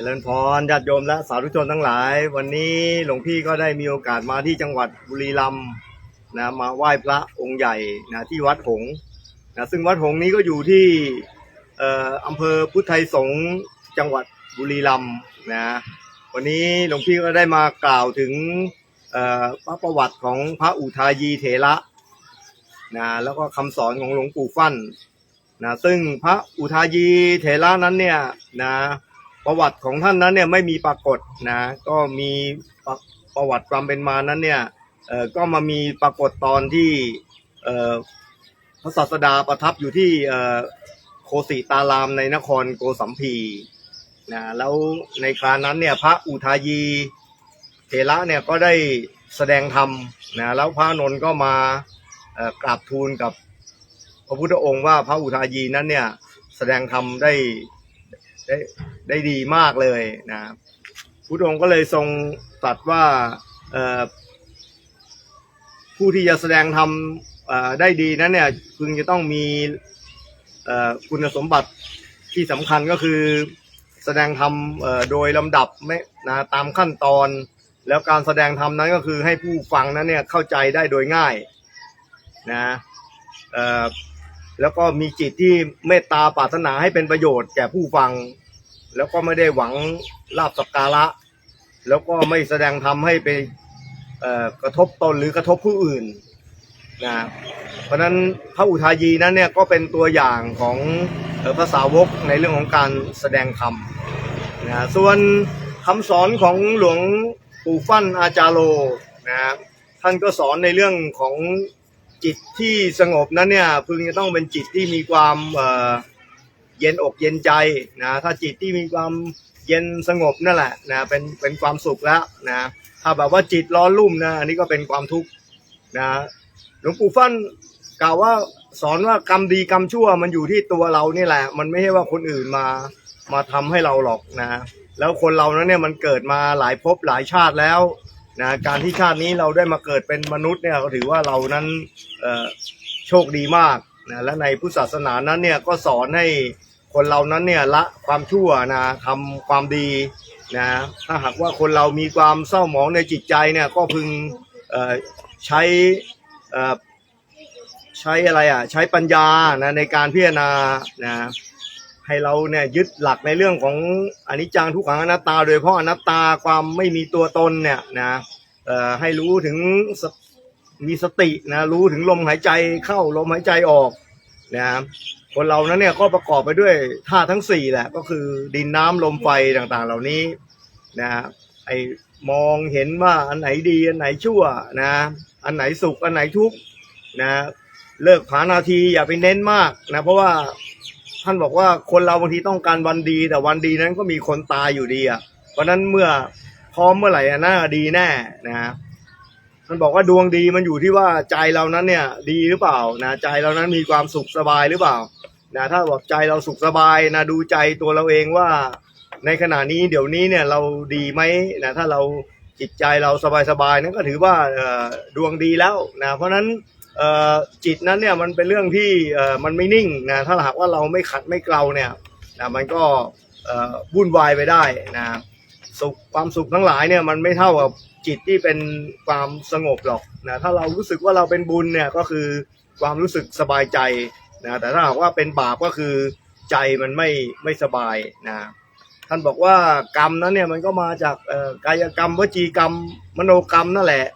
จริญพรญาติโยมและสาธุชนทั้งหลาย วันนี้หลวงพี่ก็ได้มีโอกาสมาที่จังหวัดบุรีรัมย์นะมาไหว้พระองค์ใหญ่นะที่วัดหงนะซึ่งวัดหงนี้ก็อยู่ที่เอ่ออำเภอพุทธไทยสงฆ์จังหวัดบุรีรัมย์นะวันนี้หลวงพี่ก็ได้มากล่าวถึงเอ่อพระประวัติของพระอุทายีเถระนะแล้วก็คำสอนของหลวงปู่ฟั่นนะซึ่งพระอุทายีเถระนั้นเนี่ยนะ ประวัติของท่านนั้นเนี่ยไม่มีปรากฏนะก็มีประประวัติความเป็นมานั้นเนี่ยเอ่อก็มามีปรากฏตอนที่เอ่อพระศาสดาประทับอยู่ที่เอ่อโคสิตารามในนครโกสัมพีนะแล้วในครานั้นเนี่ยพระอุทายีเถระเนี่ยก็ได้แสดงธรรมนะแล้วพระนนท์ก็มากราบทูลกับพระพุทธองค์ว่าพระอุทายีนั้นเนี่ยแสดงธรรมได้ ได้ได้ดีมากเลยนะพุทธองค์ก็เลยทรงตรัสว่าผู้ที่จะแสดงธรรมได้ดีนั้นเนี่ยพึงจะต้องมีคุณสมบัติที่สำคัญก็คือแสดงธรรมโดยลำดับไม่นะตามขั้นตอน แล้วการแสดงธรรมนั้นก็คือให้ผู้ฟังนั้นเนี่ยเข้าใจได้โดยง่ายนะแล้วก็มีจิตที่เมตตาปรารถนาให้เป็นประโยชน์แก่ผู้ฟัง แล้วก็ไม่ได้หวังลาบสักการะ แล้วก็ไม่แสดงธรรมให้ไปกระทบตนหรือกระทบผู้อื่นนะเพราะนั้นพระอุทายีนั้นเนี่ยก็เป็นตัวอย่างของเอ่อพระสาวกในเรื่องของการแสดงธรรมนะส่วนคำสอนของหลวงปู่ฟั่นอาจารโลนะท่านก็สอนในเรื่องของจิตที่สงบนั้นเนี่ยพึงจะต้องเป็นจิตที่มีความเอ่อ เย็นอกเย็นใจนะถ้าจิตที่มีความเย็นสงบนั่นแหละนะเป็นเป็นความสุขแล้วนะถ้าแบบว่าจิตร้อนรุ่มนะอันนี้ก็เป็นความทุกข์นะหลวงปู่ฟั่นกล่าวว่าสอนว่ากรรมดีกรรมชั่วมันอยู่ที่ตัวเรานี่แหละ มันไม่ใช่ว่าคนอื่นมามาทำให้เราหรอกนะแล้วคนเรานั้นเนี่ยมันเกิดมาหลายภพหลายชาติแล้วนะการที่ชาตินี้เราได้มาเกิดเป็นมนุษย์เนี่ยก็ถือว่าเรานั้นเออโชคดีมากนะและในพุทธศาสนานั้นเนี่ยก็สอนให้ คนเรานั้นเนี่ยละความชั่วนะทำความดีนะถ้าหากว่าคนเรามีความเศร้าหมองในจิตใจเนี่ยก็พึงใช้ใช้อะไรอะใช้ปัญญานะในการพิจารณานะให้เราเนี่ยยึดหลักในเรื่องของอนิจจังทุกขังอนัตตา โดยเฉพาะอนัตตาความไม่มีตัวตนเนี่ยนะให้รู้ถึงมีสตินะรู้ถึงลมหายใจเข้าลมหายใจออกนะ คนเรานั้นเนี่ยก็ประกอบไปด้วยธาตุทั้งสี่แหละ ก็คือดินน้ำลมไฟต่างๆ เหล่านี้นะไอมองเห็นว่าอันไหนดีอันไหนชั่วนะ อันไหนสุขอันไหนทุกข์นะเลิกผานาทีอย่าไปเน้นมากนะเพราะว่าท่านบอกว่าคนเราบางทีต้องการวันดี แต่วันดีนั้นก็มีคนตายอยู่ดีอะเพราะนั้นเมื่อพร้อมเมื่อไหร่อะน่าดีแน่นะท่านบอกว่าดวงดีมันอยู่ที่ว่าใจเรานั้นเนี่ย ดีหรือเปล่านะใจเรานั้นมีความสุขสบายหรือเปล่านะถ้าบอกใจเราสุขสบายนะดูใจตัวเราเองว่า ในขณะนี้เดี๋ยวนี้เนี่ยเราดีไหมนะถ้าเราจิตใจเราสบายๆนั้นก็ถือว่าดวงดีแล้วนะเพราะนั้นจิตนั้นเนี่ยมันเป็นเรื่องที่มันไม่นิ่งนะถ้าหากว่าเราไม่ขัดไม่เกลาเนี่ยนะมันก็วุ่นวายไปได้นะสุขความสุขทั้งหลายเนี่ยมันไม่เท่ากับ จิตที่เป็นความสงบหรอกนะถ้าเรารู้สึกว่าเราเป็นบุญเนี่ยก็คือความรู้สึกสบายใจนะแต่ถ้าหากว่าเป็นบาปก็คือใจมันไม่ไม่สบายนะท่านบอกว่ากรรมนั้นเนี่ยมันก็มาจากกายกรรมวจีกรรมมโนกรรมนั่นแหละ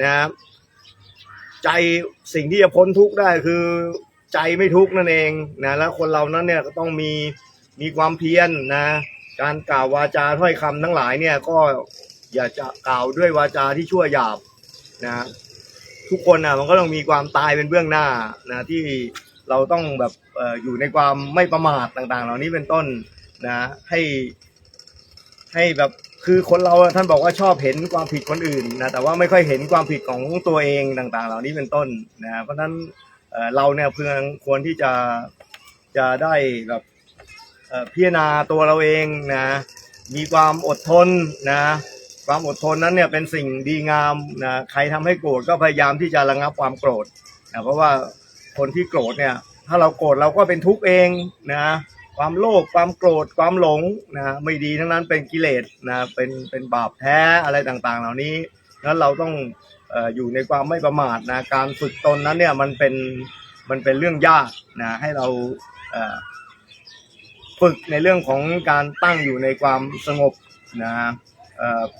นะใจสิ่งที่จะพ้นทุกข์ได้คือใจไม่ทุกข์นั่นเองนะแล้วคนเรานั้นเนี่ยก็ต้องมีมีความเพียรนะการกล่าววาจาถ้อยคำทั้งหลายเนี่ยก็ อย่าจะกล่าวด้วยวาจาที่ชั่วหยาบนะทุกคนนะมันก็ต้องมีความตายเป็นเบื้องหน้านะที่เราต้องแบบออยู่ในความไม่ประมาทต่าง ๆ เหล่านี้เป็นต้นนะให้ให้แบบคือคนเราท่านบอกว่าชอบเห็นความผิดคนอื่นนะแต่ว่าไม่ค่อยเห็นความผิดของตัวเองต่าง ๆ เหล่านี้เป็นต้นนะเพราะฉะนั้นเเราเนี่ยเพื่อควรที่จะจะได้แบบพิจารณาตัวเราเองนะมีความอดทนนะ ความอดทนนั้นเนี่ยเป็นสิ่งดีงามนะใครทำให้โกรธก็พยายามที่จะระงับความโกรธนะเพราะว่าคนที่โกรธเนี่ย ถ้าเราโกรธเราก็เป็นทุกข์เองนะความโลภความโกรธความหลงนะไม่ดีทั้งนั้นเป็นกิเลสนะเป็นเป็นบาปแท้อะไรต่างๆ เหล่านี้นั้นเราต้องออยู่ในความไม่ประมาทนะการฝึกตนนั้นเนี่ยมันเป็นมันเป็นเรื่องยากนะให้เราฝึกในเรื่องของการตั้งอยู่ในความสงบนะ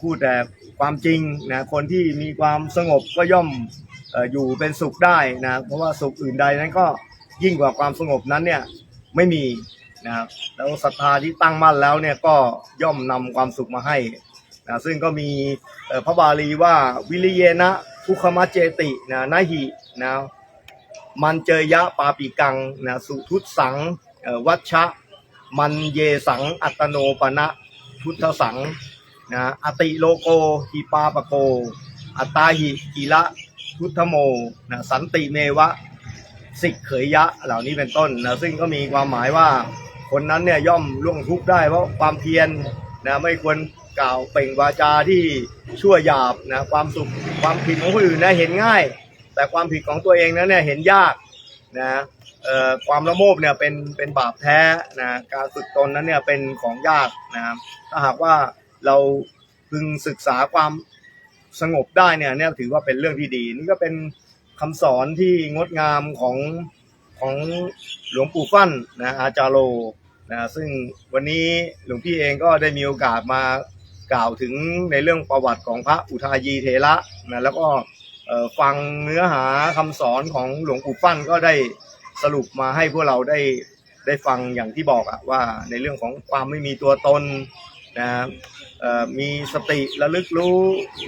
พูดแต่ความจริงนะคนที่มีความสงบก็ย่อมออยู่เป็นสุขได้นะเพราะว่าสุขอื่นใดนั้นก็ยิ่งกว่าความสงบนั้นเนี่ยไม่มีนะครับแล้วศรัทธาที่ตั้งมั่นแล้วเนี่ยก็ย่อมนำความสุขมาให้นะซึ่งก็มีพระบาลีว่าวิริเยนะทุคมะเจตินะนาหินะมันเจยะปาปิกังนะสุทุตสังวัชชะมันเยสังอัตโนปนะพุทธสัง นะอติโลโกหิปาปโก อัตตาหิกิละพุทธโมนะสันติเมวะสิกเขยยะเหล่านี้เป็นต้นนะซึ่งก็มีความหมายว่าคนนั้นเนี่ยย่อมล่วงทุกข์ได้เพราะความเพียรนะไม่ควรกล่าวเป่งวาจาที่ชั่วหยาบนะความสุขความผิดของคนอื่นนะเห็นง่าย แต่ความผิดของตัวเองนั้นเนี่ยเห็นยากนะเอ่อความละโมบเนี่ยเป็นเป็นบาปแท้นะการฝึกตนนั้นเนี่ยเป็นของยากนะครับถ้าหากว่า เราพึงศึกษาความสงบได้เนี่ยเนี่ยถือว่าเป็นเรื่องที่ดี นี่ก็เป็นคำสอนที่งดงามของของหลวงปู่ฟั่นนะอาจารโลนะซึ่งวันนี้หลวงพี่เองก็ได้มีโอกาสมากล่าวถึงในเรื่องประวัติของพระอุทายีเถระนะแล้วก็ฟังเนื้อหาคำสอนของหลวงปู่ฟั่นก็ได้สรุปมาให้พวกเราได้ได้ฟังอย่างที่บอกอะว่าในเรื่องของความไม่มีตัวตน นะมีสติระลึกรู้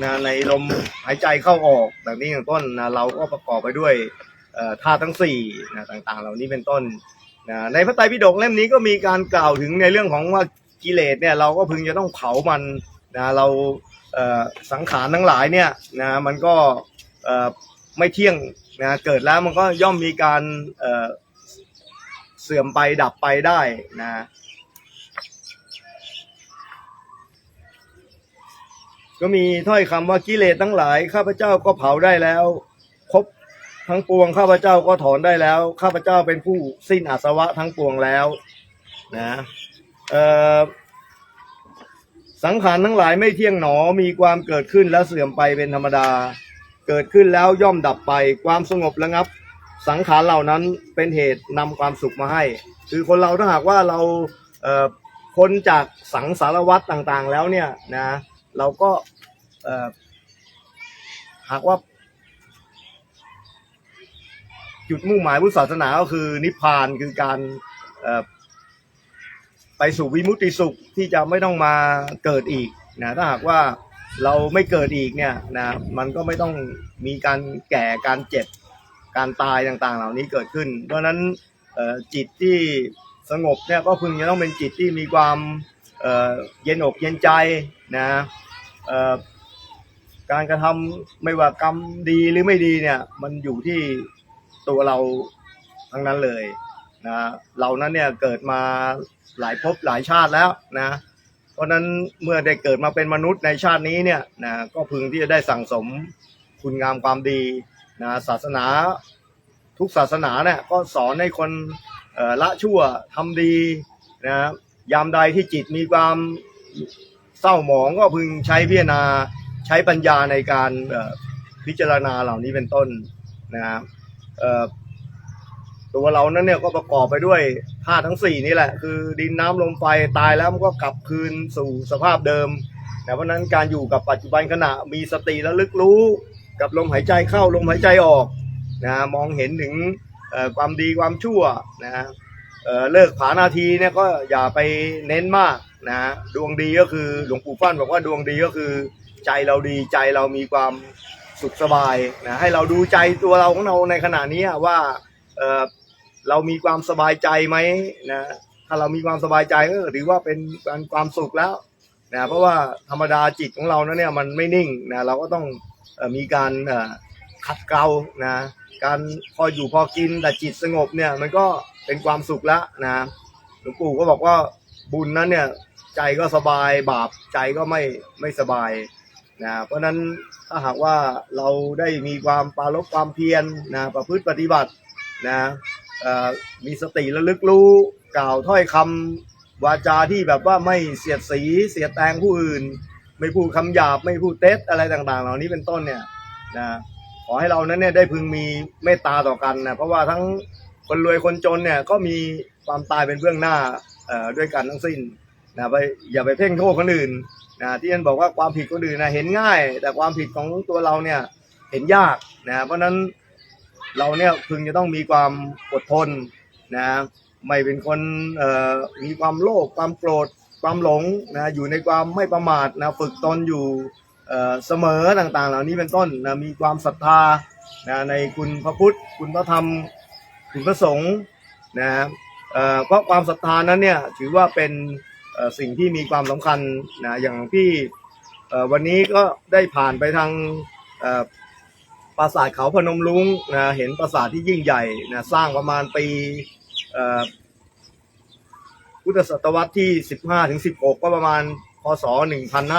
นะในลมหายใจเข้าออกแบบนี้อย่างต้นนะเราก็ประกอบไปด้วยเอ่าทั้งสี่นะต่างๆ เหล่านี้เป็นต้นนะในพระไตรปิฎกเล่มนี้ก็มีการกล่าวถึงในเรื่องของว่ากิเลสเนี่ยเราก็พึงจะต้องเผามันนะเราเสังขารทั้งหลายเนี่ยนะมันก็ไม่เที่ยงนะเกิดแล้วมันก็ย่อมมีการเเสื่อมไปดับไปได้นะ ก็มีถ้อยคำว่ากิเลสทั้งหลาย ข้าพเจ้าก็เผาได้แล้วครบทั้งปวงข้าพเจ้าก็ถอนได้แล้ว ข้าพเจ้าเป็นผู้สิ้นอาสวะทั้งปวงแล้วนะเอ่อสังขารทั้งหลายไม่เที่ยงหนอมีความเกิดขึ้นและเสื่อมไปเป็นธรรมดา เกิดขึ้นแล้วย่อมดับไป ความสงบระงับ สังขารเหล่านั้นเป็นเหตุนำความสุขมาให้ คือคนเราถ้าหากว่าเราพ้นจากสังสารวัตรต่างๆ แล้วเนี่ยนะ เราก็หากว่า จุดมุ่งหมายพุทธศาสนาก็คือ นิพพานคือการไปสู่วิมุตติสุขที่จะไม่ต้องมาเกิดอีกนะถ้าหากว่าเราไม่เกิดอีกเนี่ยนะมันก็ไม่ต้องมีการแก่การเจ็บการตายต่างๆ เหล่านี้เกิดขึ้น เพราะนั้นจิตที่สงบเนี่ยก็พึงจะต้องเป็นจิตที่มีความเเย็นอกเย็นใจนะ การกระทำไม่ว่ากรรมดีหรือไม่ดีเนี่ย มันอยู่ที่ตัวเราทั้งนั้นเลยนะเรานั้นเนี่ยเกิดมาหลายภพหลายชาติแล้วนะ เพราะนั้นเมื่อได้เกิดมาเป็นมนุษย์ในชาตินี้เนี่ยนะก็พึงที่จะได้สั่งสมคุณงามความดีนะศาสนาทุกศาสนาเนี่ยก็สอนให้คนละชั่วทำดีนะยามใดที่จิตมีความ เศร้าหมองก็พึงใช้พิจารณาใช้ปัญญาในการพิจารณาเหล่านี้เป็นต้นนะครับตัวเรานั้นเนี่ยก็ประกอบไปด้วยธาตุทั้งสี่นี่แหละ คือดินน้ำลมไฟตายแล้วมันก็กลับคืนสู่สภาพเดิมแต่เพราะนั้นการอยู่กับปัจจุบันขณะมีสติระลึกรู้ กับลมหายใจเข้าลมหายใจออกนะมองเห็นถึงความดีความชั่วนะเอ่อเลิกผานาทีเนี่ยก็อย่าไปเน้นมาก นะดวงดีก็คือหลวงปู่ฟั่นบอกว่าดวงดีก็คือ ใจเราดีใจเรามีความสุขสบายนะให้เราดูใจตัวเราของเราในขณะนี้ว่าเออเรามีความสบายใจไหมนะถ้าเรามีความสบายใจก็ถือว่าเป็นการความสุขแล้วนะเพราะว่าธรรมดาจิตของเราเนี่ยมันไม่นิ่งนะเราก็ต้องออมีการขัดเกลานะการพออยู่พอกินแต่จิตสงบเนี่ยมันก็เป็นความสุขแล้วนะหลวงปู่ก็บอกว่าบุญนั้นเนี่ย ใจก็สบายบาปใจก็ไม่ไม่สบายนะเพราะนั้นถ้าหากว่าเราได้มีความปารบความเพียรนะประพฤติปฏิบัตินะมีสติระลึกรู้กล่าวถ้อยคำวาจาที่แบบว่าไม่เสียดสีเสียดแตงผู้อื่น ไม่พูดคำหยาบไม่พูดเท็จอะไรต่างๆ เหล่านี้เป็นต้นเนี่ยนะขอให้เรานั้นเนี่ยได้พึงมีเมตตาต่อกันนะเพราะว่าทั้งคนรวยคนจนเนี่ยก็มีความตายเป็นเบื้องหน้าด้วยกันทั้งสิ้น นะไปอย่าไปเพ่งโทษคนอื่นนะที่นั่นบอกว่าความผิดคนอื่นนะเห็นง่าย แต่ความผิดของตัวเราเนี่ยเห็นยากนะเพราะฉะนั้นเราเนี่ยพึงจะต้องมีความอดทนนะไม่เป็นคนมีความโลภความโกรธความหลงนะอยู่ในความไม่ประมาทนะฝึกตนอยู่เอ่อเสมอต่างๆ เหล่านี้เป็นต้นนะมีความศรัทธานะในคุณพระพุทธ คุณพระธรรม คุณพระสงฆ์นะครับเพราะความศรัทธานั้นเนี่ยถือว่าเป็น สิ่งที่มีความสำคัญนะอย่างที่วันนี้ก็ได้ผ่านไปทางปราสาทเขาพนมลุงนะเห็นปราสาทที่ยิ่งใหญ่นะสร้างประมาณปีพุทธศตวรรษที่ 15ถึง16 ก็ประมาณพศ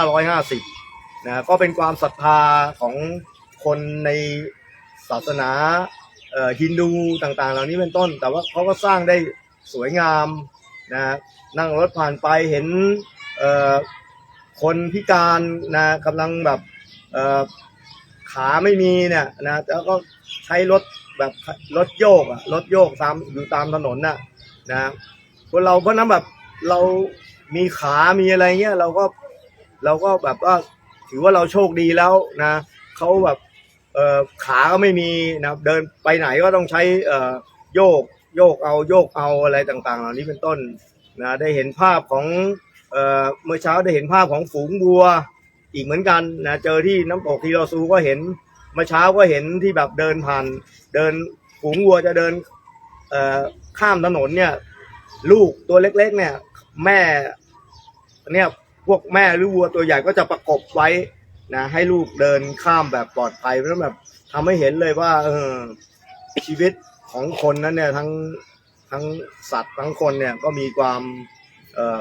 1550นะก็เป็นความศรัทธาของคนในศาสนาฮินดูต่างๆ เหล่านี้เป็นต้น แต่ว่าเขาก็สร้างได้สวยงาม นะนั่งรถผ่านไปเห็นเอ่อคนพิการนะกำลังแบบเอ่อขาไม่มีเนี่ยนะแล้วก็ใช้รถแบบรถโยกอะรถโยกตามอยู่ตามถนนน่ะนะคนเราเพราะนั้นแบบเรามีขามีอะไรเงี้ยเราก็เราก็แบบว่าถือว่าเราโชคดีแล้วนะเขาแบบเอ่อขาก็ไม่มีนะเดินไปไหนก็ต้องใช้เอ่อโยก โยกเอาโยกเอาอะไรต่างๆ เหล่านี้เป็นต้นนะได้เห็นภาพของเอ่อเมื่อเช้าได้เห็นภาพของฝูงวัวอีกเหมือนกันนะเจอที่น้ำตกทีเรซูก็เห็นเมื่อเช้าก็เห็นที่แบบเดินผ่านเดินฝูงวัวจะเดินเอ่อข้ามถนนเนี่ยลูกตัวเล็กๆเนี่ยแม่เนี่ยพวกแม่หรือวัวตัวใหญ่ก็จะประกบไว้นะให้ลูกเดินข้ามแบบปลอดภัยเพราะแบบทำให้เห็นเลยว่าเออชีวิต ของคนนั้นเนี่ยทั้งทั้งสัตว์ทั้งคนเนี่ยก็มีความเอ่อ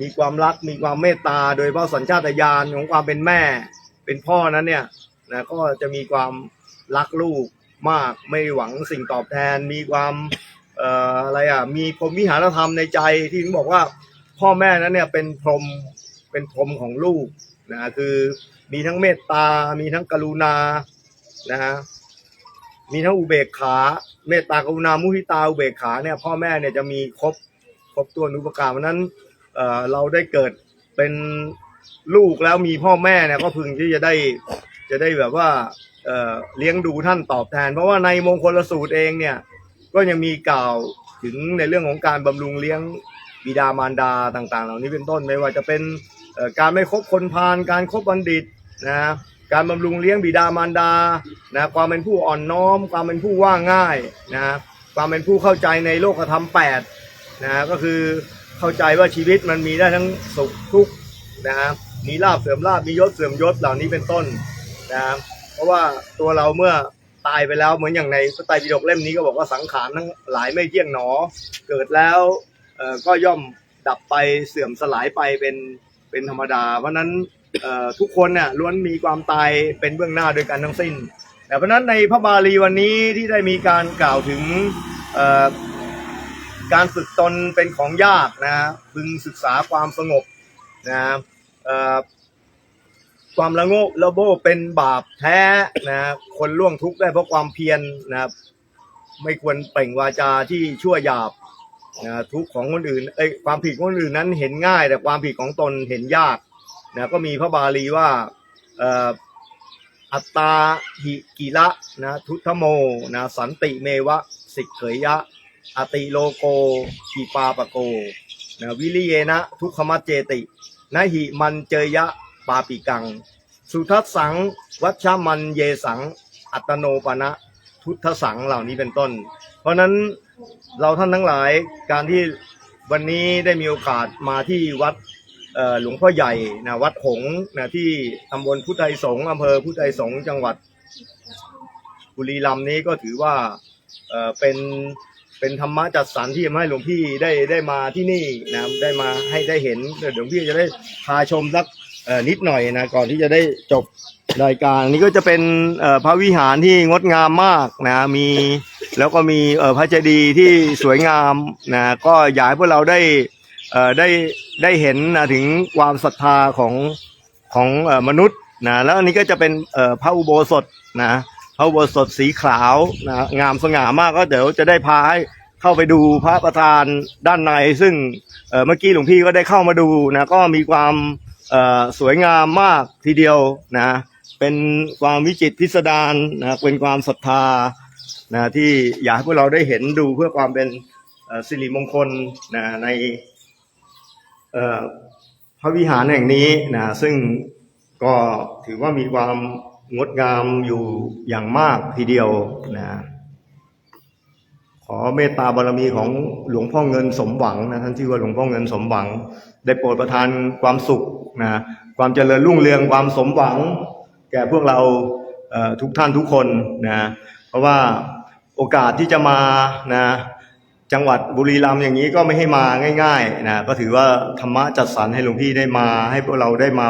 มีความรักมีความเมตตา โดยเฉพาะสัญชาตญาณของความเป็นแม่ เป็นพ่อนั้นเนี่ยนะก็จะมีความรักลูกมากไม่หวังสิ่งตอบแทน มีความเอ่ออะไรอะมีพรหมวิหารธรรมในใจที่ถึงบอกว่าพ่อแม่นั้นเนี่ยเป็นพรหมเป็นพรหมของลูกนะคือมีทั้งเมตตา มีทั้งกรุณานะฮะมีทั้งอุเบกขา เมตตากรุณามุทิตาอุเบกขาเนี่ยพ่อแม่เนี่ยจะมีครบครบตัวนุปการนั้นเอ่อเราได้เกิดเป็นลูกแล้วมีพ่อแม่เนี่ยก็พึงที่จะได้จะได้แบบว่าเอ่อเลี้ยงดูท่านตอบแทน เพราะว่าในมงคลสูตรเองเนี่ยก็ยังมีกล่าวถึงในเรื่องของการบำรุงเลี้ยงบิดามารดาต่าง ๆ เหล่านี้เป็นต้นไม่ว่าจะเป็นเอ่อการไม่คบคนพาลการครบบัณฑิตนะ การบำรุงเลี้ยงบิดามารดานะความเป็นผู้อ่อนน้อม ความเป็นผู้ว่าง่ายนะความเป็นผู้เข้าใจในโลกธรรมแปดนะก็คือเข้าใจว่าชีวิตมันมีได้ทั้งสุขทุกข์นะมีลาบเสื่อมลาบมียศเสื่อมยศเหล่านี้เป็นต้นนะเพราะว่าตัวเราเมื่อตายไปแล้วเหมือนอย่างในพระไตรปิฎกเล่มนี้ก็บอกว่าสังขารทั้งหลายไม่เที่ยงหนอ เกิดแล้วเอ่อก็ย่อมดับไปเสื่อมสลายไปเป็นเป็นธรรมดา เพราะนั้น ทุกคนเนี่ยล้วนมีความตายเป็นเบื้องหน้าด้วยกันทั้งสิ้นแต่เพราะนั้นในพระบาลีวันนี้ที่ได้มีการกล่าวถึงการฝึกตนเป็นของยากนะพึงศึกษาความสงบนะความละโงกละโบเป็นบาปแท้นะคนล่วงทุกข์ได้เพราะความเพียรนะครับ ไม่ควรเปล่งวาจาที่ชั่วหยาบนะทุกข์ของคนอื่นเอ้ยความผิดของคนอื่นนั้นเห็นง่าย แต่ความผิดของตนเห็นยาก นะก็มีพระบาลีว่าอัตตาหิกิระนะทุทโมนะสันติเมวะสิกเขยยะ อติโลโกขีปาปะโกนะวิริเยนะทุกขมัจเจตินะหิมันเจยะปาปิกัง สุทัสสัง วัชมันเยสัง อัตโนปนะทุทธสังเหล่านี้เป็นต้น เพราะนั้นเราท่านทั้งหลายการที่วันนี้ได้มีโอกาสมาที่วัด หลวงพ่อใหญ่นะวัดหงนะที่ตำบลพุทธไทยสงฆ์อำเภอพุทธไทยสงฆ์จังหวัดบุรีรัมย์นี้ก็ถือว่าเป็นเป็นธรรมะจัดสรรที่ทำให้หลวงพี่ได้ได้มาที่นี่นะได้มาให้ได้เห็นเดี๋ยวหลวงพี่จะได้พาชมสักนิดหน่อยนะก่อนที่จะได้จบรายการนี้ก็จะเป็นพระวิหารที่งดงามมากนะมีแล้วก็มีพระเจดีย์ที่สวยงามนะก็อยากให้พวกเราได้ ได้ได้เห็นนะถึงความศรัทธาของของอมนุษย์นะแล้วอันนี้ก็จะเป็นพระอุโบสถนะพระอุโบสถสีขาวนะงามสง่ามากก็เดี๋ยวจะได้พาให้เข้าไปดูพระประธานด้านใน ซึ่งเมื่อกี้หลวงพี่ก็ได้เข้ามาดูนะก็มีความสวยงามมากทีเดียวนะเป็นความวิจิตพิสดารนะเป็นความศรัทธานะที่อยากให้พวกเราได้เห็นดูเพื่อความเป็นสิริมงคลนะใน พระวิหารแห่งนี้นะซึ่งก็ถือว่ามีความงดงามอยู่อย่างมากทีเดียวนะขอเมตตาบารมีของหลวงพ่อเงินสมหวังนะท่านชื่อว่าหลวงพ่อเงินสมหวัง ได้โปรดประทานความสุขนะความเจริญรุ่งเรืองความสมหวัง แก่พวกเราเทุกท่านทุกคนนะเพราะว่าโอกาสที่จะมานะ จังหวัดบุรีรัมย์อย่างนี้ก็ไม่ให้มาง่ายๆนะก็ถือว่าธรรมะจัดสรรให้หลวงพี่ได้มา ให้พวกเราได้มา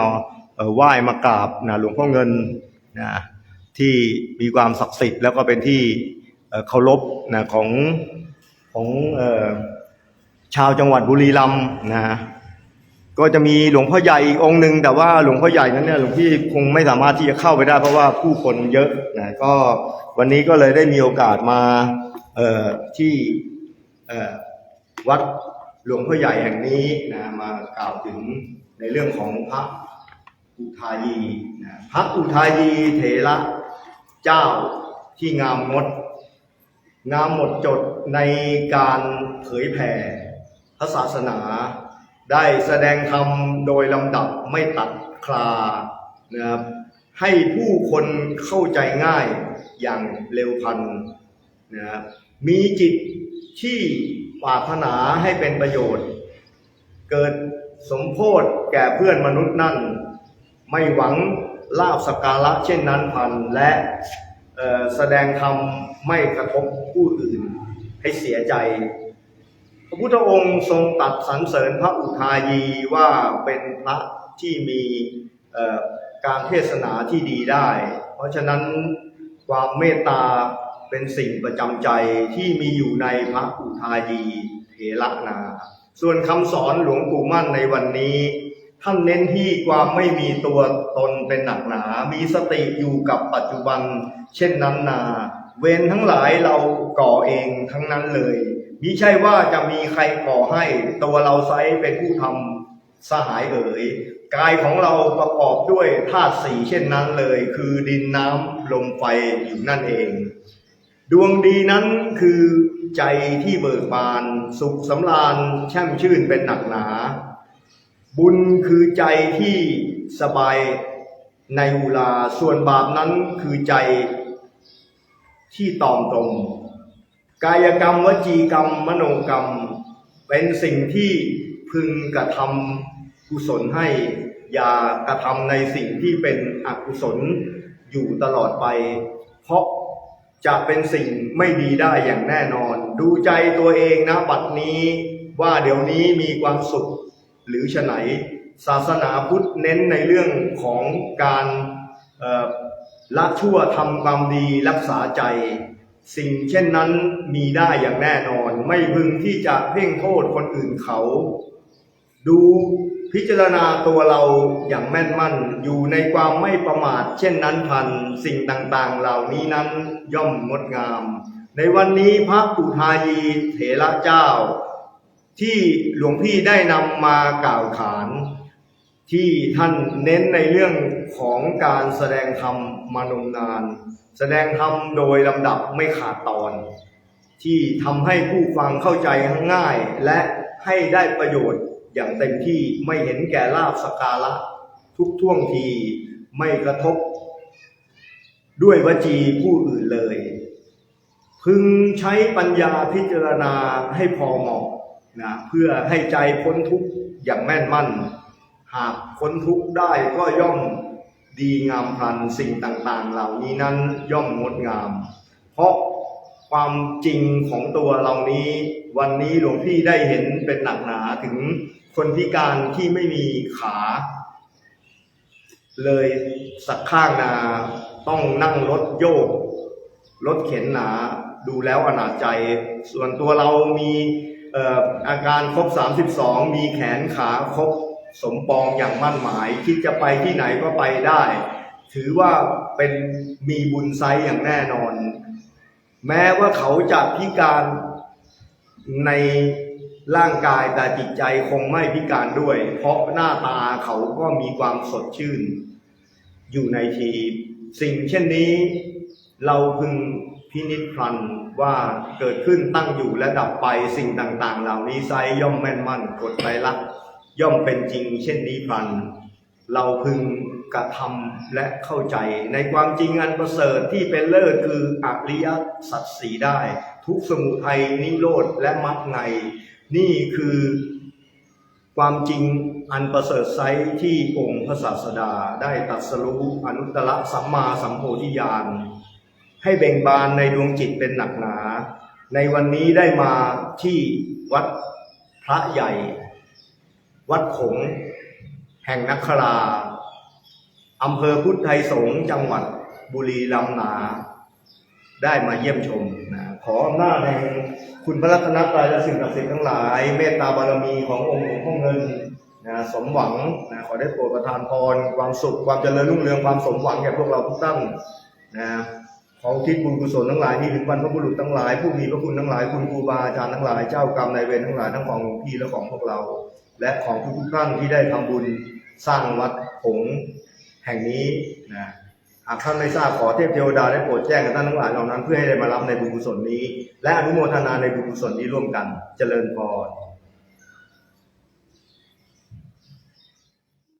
ไหว้มากราบนะหลวงพ่อเงินนะที่มีความศักดิ์สิทธิ์แล้วก็เป็นที่เคารพนะของของออชาวจังหวัดบุรีรัมย์นะก็จะมีหลวงพ่อใหญ่อีกองค์หนึ่งแต่ว่าหลวงพ่อใหญ่นั้นเนี่ยหลวงพี่คงไม่สามารถที่จะเข้าไปได้ เพราะว่าผู้คนเยอะนะก็วันนี้ก็เลยได้มีโอกาสมาเอ่อที่ วัดหลวงพ่อใหญ่แห่งนี้นะมากล่าวถึงในเรื่องของพระอุทายีนะพระอุทายีเถระเจ้าที่งามงด งามหมดจดในการเผยแผ่พระศาสนา ได้แสดงธรรมโดยลำดับไม่ตัดคลานะครับให้ผู้คนเข้าใจง่ายอย่างเร็วพันนะครับมีจิต ที่ปรารถนาให้เป็นประโยชน์ เกิดสมโพธแก่เพื่อนมนุษย์นั่น ไม่หวังลาบสกการะเช่นนั้นพันและแสดงธรรมไม่กระทบผู้อื่นให้เสียใจ พระพุทธองค์ทรงตัดสรรเสริญพระอุทายีว่าเป็นพระที่มีการเทศนาที่ดีได้ เพราะฉะนั้นความเมตตา เป็นสิ่งประจำใจที่มีอยู่ในพระอุทายีเถระนา ส่วนคำสอนหลวงปู่มั่นในวันนี้ ท่านเน้นที่ความไม่มีตัวตนเป็นหนักหนา มีสติอยู่กับปัจจุบัน เช่นนั้นนา เวรทั้งหลายเราก่อเองทั้งนั้นเลยมิใช่ว่าจะมีใครก่อให้ตัวเราไซร้เป็นผู้ทำสหายเอ๋ยกายของเราประกอบด้วยธาตุสี่เช่นนั้นเลย คือดินน้ำลมไฟอยู่นั่นเอง ดวงดีนั้นคือใจที่เบิกบาน สุขสำราญแช่มชื่นเป็นหนักหนา บุญคือใจที่สบายในเวลาส่วนบาปนั้นคือใจที่ตอมตรง กายกรรมวจีกรรม มโนกรรม เป็นสิ่งที่พึงกระทำกุศลให้ อย่ากระทำในสิ่งที่เป็นอกุศลอยู่ตลอดไป เพราะ จะเป็นสิ่งไม่ดีได้อย่างแน่นอน ดูใจตัวเองนะบัดนี้ว่าเดี๋ยวนี้มีความสุขหรือฉไหน ศาสนาพุทธเน้นในเรื่องของการละชั่วทำความดีรักษาใจ สิ่งเช่นนั้นมีได้อย่างแน่นอน ไม่พึงที่จะเพ่งโทษคนอื่นเขา ดู พิจารณาตัวเราอย่างแม่นมั่น อยู่ในความไม่ประมาท เช่นนั้นพันสิ่งต่างๆ เหล่านี้นั้นย่อมงดงาม ในวันนี้พระปุทายีเถระเจ้า ที่หลวงพี่ได้นำมากล่าวขาน ที่ท่านเน้นในเรื่องของการแสดงธรรมมานมนาน แสดงธรรมโดยลำดับไม่ขาดตอน ที่ทำให้ผู้ฟังเข้าใจง่ายและให้ได้ประโยชน์ อย่างเต็มที่ไม่เห็นแก่ลาบสการะทุกท่วงทีไม่กระทบ ด้วยวจีผู้อื่นเลย พึงใช้ปัญญาพิจารณาให้พอเหมาะนะเพื่อให้ใจพ้นทุกข์อย่างแม่นมั่น หากพ้นทุกข์ได้ก็ย่อมดีงามพลันสิ่งต่างๆ เหล่านี้นั้นย่อมงดงาม เพราะความจริงของตัวเหล่านี้ วันนี้หลวงพี่ได้เห็นเป็นหนักหนาถึง คนพิการที่ไม่มีขา เลยสักข้างนาต้องนั่งรถโยก รถเข็นหนาดูแล้วอนาจใจ ส่วนตัวเรามีออาการครบ 32 มีแขนขาครบสมปองอย่างมั่นหมาย คิดจะไปที่ไหนก็ไปได้ ถือว่าเป็นมีบุญไซอย่างแน่นอน แม้ว่าเขาจะพิการใน ร่างกายแต่จิตใจคงไม่พิการด้วย เพราะหน้าตาเขาก็มีความสดชื่น อยู่ในที สิ่งเช่นนี้ เราพึงพินิจพลันว่าเกิดขึ้นตั้งอยู่และดับไปสิ่งต่างๆ เหล่านี้ไซย่อมแม่นมั่นกฎไตรลักย่อมเป็นจริง เช่นนี้พลัน เราพึงกระทำและเข้าใจ ในความจริงอันประเสริฐที่เป็นเลิศคืออริยสัจสีได้ ทุกสมุทัยนิโรธและมรรคใน นี่คือความจริงอันประเสริฐไซที่องค์พระศาสดาได้ตรัสรู้อนุตตรสัมมาสัมโพธิญาณให้เบ่งบานในดวงจิตเป็นหนักหนา ในวันนี้ได้มาที่วัดพระใหญ่ วัดขง แห่งนักคราอำเภอพุทธไทยสงจังหวัดบุรีรัมย์นา ได้มาเยี่ยมชม ขออำนาจแห่งคุณพระรัตนตรัยและสิ่งศักดิ์สิทธิ์ทั้งหลาย เมตตาบารมีขององค์หลวงพ่อเงินนะสมหวังนะขอได้โปรดประทานพรความสุขความเจริญรุ่งเรืองความสมหวังแก่พวกเราทุกท่านนะขอทิศบุญกุศลทั้งหลายนี้ถึงบรรพบุรุษทั้งหลาย ผู้มีพระคุณทั้งหลายคุณครูบาอาจารย์ทั้งหลายเจ้ากรรมนายเวรทั้งหลายทั้งของหลวงพี่และของพวกเรา และของทุกๆท่านที่ได้ทำบุญสร้างวัดผงแห่งนี้นะ หากท่านไม่ทราบขอเทพเทวดาได้โปรดแจ้งกับท่านทั้งหลายเหล่านั้นเพื่อให้ได้มารับในบุญกุศลนี้ และอนุโมทนาในบุญกุศลนี้ร่วมกันเจริญพร